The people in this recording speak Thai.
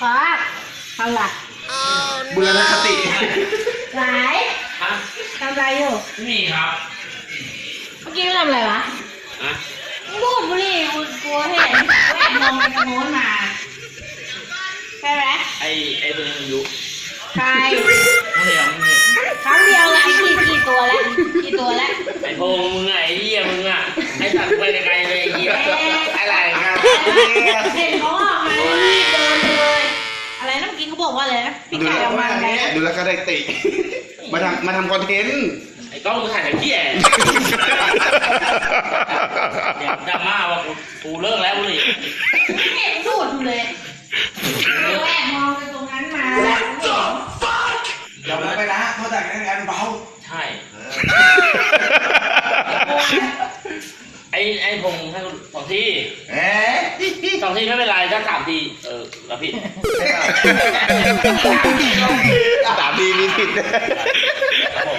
ฟ้าทำไรบุรณคติไหนฮะทำไรอยู่ ไม่มีครับเมื่อกี้ทำอะไรวะฮะพูดบุหรี่กูกลัวเห็นแวะมองไปทางโน้นมา ใช่ไหมไอไอตัวนี้มันยุ ใช่ พงมึงอะไอเหี้ยมึงอะไอสัตว์ไปไกลๆเลยไอ้เหี้ยอะไรครับเห็นเขาออกมารีบเดินเลย อะไรนะเมื่อกี้เขาบอกว่าอะไรนะพี่ดูไก่แลออกมาไงนะดูแลคติ มาทำมาทำคอนเทนต์ไอ้กล้องมึงถ่ายแต่เหี้ยเดี๋ยวดราม่าว่ากูกูเลิกแล้วบุหรี่ไม่เห็นสูดอยู่เลย ไอไอพงให้กูสองทีเอ๊ะสองทีไม่เป็นไรถ้าสามทีเออแล้วพี่สามดีมีผิดครับผม